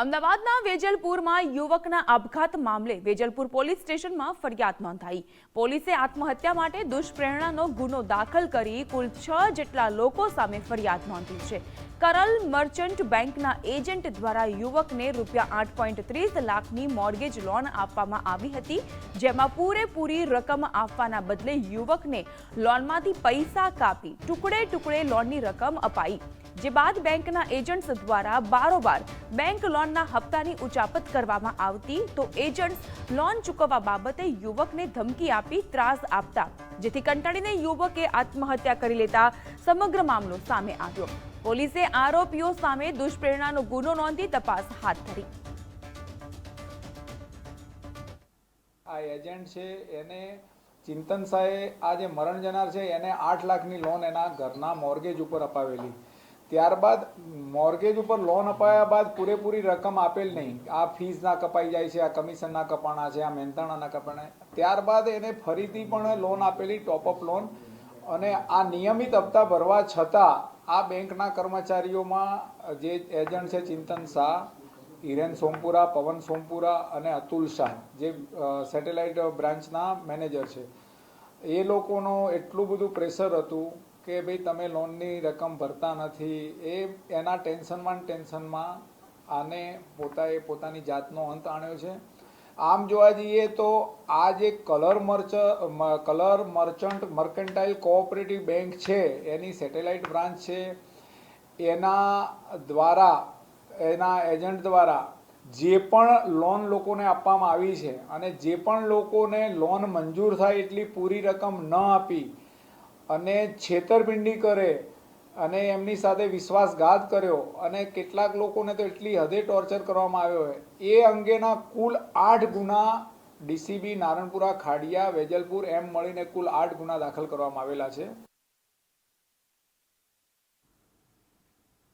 અમદાવાદના વેજલપુરમાં યુવકના આપઘાત મામલે વેજલપુર પોલીસ સ્ટેશનમાં ફરિયાદ નોંધાઈ. પોલીસે આત્મહત્યા માટે દુષ્પ્રેરણાનો ગુનો દાખલ કરી કુલ છ જેટલા લોકો સામે ફરિયાદ નોંધી છે. કરલ મર્ચન્ટ બેંકના એજન્ટ દ્વારા યુવકને રૂપિયા આઠ પોઈન્ટ ત્રીસ લાખની મોર્ગેજ લોન આપવામાં આવી હતી, જેમાં પૂરેપૂરી રકમ આપવાના બદલે યુવકને લોનમાંથી પૈસા કાપી ટુકડે ટુકડે લોનની રકમ અપાઈ. જે બાદ બેંકના એજન્ટ્સ દ્વારા બારોબાર બેંક લોનના હપ્તાની ઉચાપત કરવામાં આવતી તો એજન્ટ્સ લોન ચૂકવવા બાબતે યુવકને ધમકી આપી ત્રાસ આપતા, જેથી કંટાળીને યુવકે આત્મહત્યા કરી લેતા સમગ્ર મામલો સામે આવ્યો. પોલીસે આરોપીઓ સામે દુષ્પ્રેરણાનો ગુનો નોંધી તપાસ હાથ ધરી. આ એજન્ટ છે, એને ચિંતન શાહે આ જે મરણ જનાર છે, એને આઠ લાખની લોન એના ઘરના મોર્ગેજ ઉપર અપાવેલી. ત્યારબાદ મોર્ગેજ ઉપર લોન અપાયા બાદ પૂરેપૂરી રકમ આપેલ નહીં. આ ફીસ ના કપાઈ જાય છે, આ કમિશન ના કપાણા છે, આ મહેનતાણાના કપાણા ત્યારબાદ એને ફરીથી પણ લોન આપેલી ટોપઅપ લોન અને આ નિયમિત હપ્તા ભરવા છતાં આ બેંકના કર્મચારીઓમાં જે એજન્ટ છે ચિંતન શાહ, હિરેન સોમપુરા, પવન સોમપુરા અને અતુલ શાહ, જે સેટેલાઇટ બ્રાન્ચના મેનેજર છે. એ લોકોનો એટલું બધું પ્રેશર હતું કે ભાઈ તમે લોનની રકમ ભરતા નથી, એ એના ટેન્શનમાં ટેન્શનમાં આને પોતાએ પોતાની જાતનો અંત આણ્યો છે. આમ જોવા જઈએ તો આ જે colour merch colour merchant mercantile cooperative bank છે, એની સેટેલાઇટ બ્રાન્ચ છે, એના દ્વારા, એના એજન્ટ દ્વારા જે પણ લોન લોકોને આપવામાં આવી છે અને જે પણ લોકોને લોન મંજૂર થાય એટલી પૂરી રકમ ન આપી અને છેતરપિંડી કરે અને એમની સાથે વિશ્વાસઘાત કર્યો અને કેટલાક લોકોને તો એટલી હદે ટોર્ચર કરવામાં આવ્યો હોય. એ અંગેના કુલ આઠ ગુના ડીસીબી નારણપુરા ખાડિયા, વેજલપુર એમ મળીને કુલ આઠ ગુના દાખલ કરવામાં આવેલા છે.